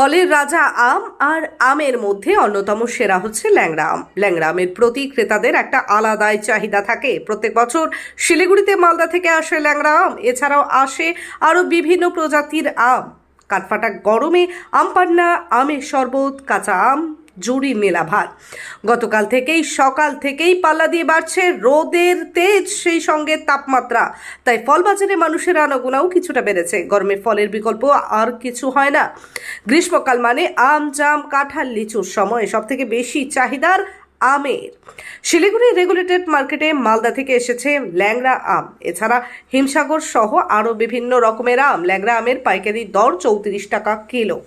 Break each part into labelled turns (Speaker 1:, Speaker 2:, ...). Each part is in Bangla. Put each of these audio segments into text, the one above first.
Speaker 1: ফলের রাজা আম আর আমের মধ্যে অন্যতম সেরা হচ্ছে ল্যাংড়া আম। ল্যাংড়া আমের প্রতি ক্রেতাদের একটা আলাদাই চাহিদা থাকে। প্রত্যেক বছর শিলিগুড়িতে মালদা থেকে আসে ল্যাংড়া আম, এছাড়াও আসে আরও বিভিন্ন প্রজাতির আম। কাঠফাটা গরমে আম পান্না আমের শরবত, কাঁচা আম জুড়ি মেলা ভার। গতকাল থেকেই, সকাল থেকেই পাল্লা দিয়ে বাড়ছে রোদের তেজ, সেই সঙ্গে তাপমাত্রা। তাই ফল বাজারে মানুষের আনাগোনাও কিছুটা বেড়েছে। গরমে ফলের বিকল্প আর কিছু হয় না। গ্রীষ্মকাল মানে আম, জাম, কাঁঠাল, লিচুর সময় সব থেকে বেশি চাহিদার আমের। শিলিগুড়ি রেগুলেটেড মার্কেটে মালদা থেকে এসেছে ল্যাংড়া আম। এছাড়া হিমসাগর সহ আরও বিভিন্ন রকমের আম। ল্যাংড়া আমের পাইকারি দর চৌত্রিশ টাকা কিলো।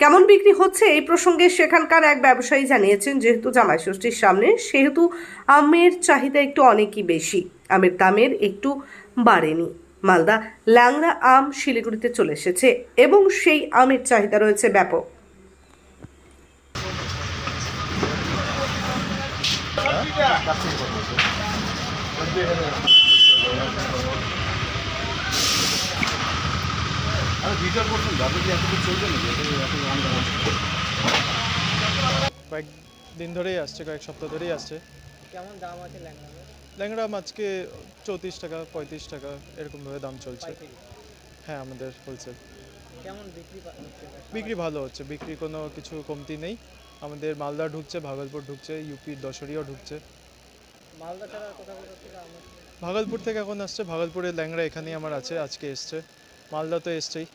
Speaker 1: কেমন বিক্রি হচ্ছে এই প্রসঙ্গে সেখানকার এক ব্যবসায়ী জানিয়েছেন, যেহেতু জামাই ষষ্ঠীর সামনে, সেহেতু আমের চাহিদা একটু অনেকই বেশি। আমের দামের একটু বাড়েনি। মালদা ল্যাংড়া আম শিলিগুড়িতে চলে এসেছে এবং সেই আমের চাহিদা রয়েছে ব্যাপক।
Speaker 2: কয়েকদিন ধরেই আসছে কয়েক সপ্তাহ ধরেই আসছে।
Speaker 3: কেমন দাম আছে
Speaker 2: ল্যাংড়া আজকে চৌত্রিশ টাকা পঁয়ত্রিশ টাকা এরকমভাবে দাম চলছে। হ্যাঁ আমাদের হোলসেল
Speaker 3: কেমন বিক্রি
Speaker 2: বিক্রি ভালো হচ্ছে বিক্রি কোনো কিছু কমতি নেই। আমাদের মালদা ঢুকছে ভাগলপুর ঢুকছে ইউপি দশরিও ঢুকছে।
Speaker 3: মালদা ছাড়া কোথাও
Speaker 2: ভাগলপুর থেকে এখন আসছে ভাগলপুরের ল্যাংড়া এখানেই আমার আছে আজকে এসছে। মালদা তো এসছেই।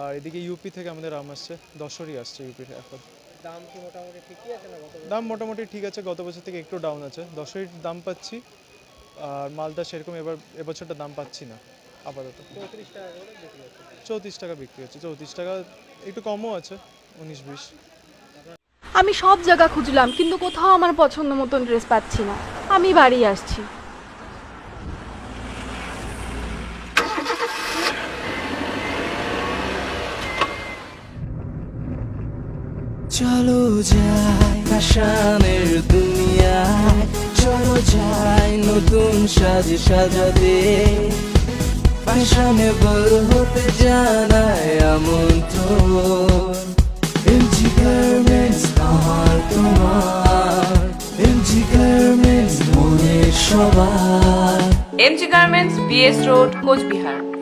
Speaker 2: আর এদিকে ইউপি থেকে আমাদের আম আসছে দশরই আসছে ইউপির এখন।
Speaker 3: দাম কি মোটামুটি ঠিকই আছে না
Speaker 2: দাম মোটামুটি ঠিক আছে গত বছর থেকে একটু ডাউন আছে। দশরীর দাম পাচ্ছি আর মালদা সেরকম এবার এবছরটা দাম পাচ্ছি না আপাতত।
Speaker 3: টাকা করে বিক্রি হচ্ছে।
Speaker 2: চৌত্রিশ টাকা বিক্রি হচ্ছে চৌত্রিশ টাকা একটু কমও আছে উনিশ বিশ।
Speaker 4: আমি সব জায়গা খুঁজলাম কিন্তু কোথাও আমার পছন্দ মতন ড্রেস পাচ্ছি না। আমি বাড়ি আসছি।
Speaker 5: চলো যাই ফ্যাশনের দুনিয়ায়, চলো যাই নতুন সাজে সাজাতে। ফ্যাশনেবল হতে জানায় আমন্ত্রণ। এমজি গার্মেন্টস আমার তোমার। MG garments
Speaker 6: MG garments BS road Cooch Behar.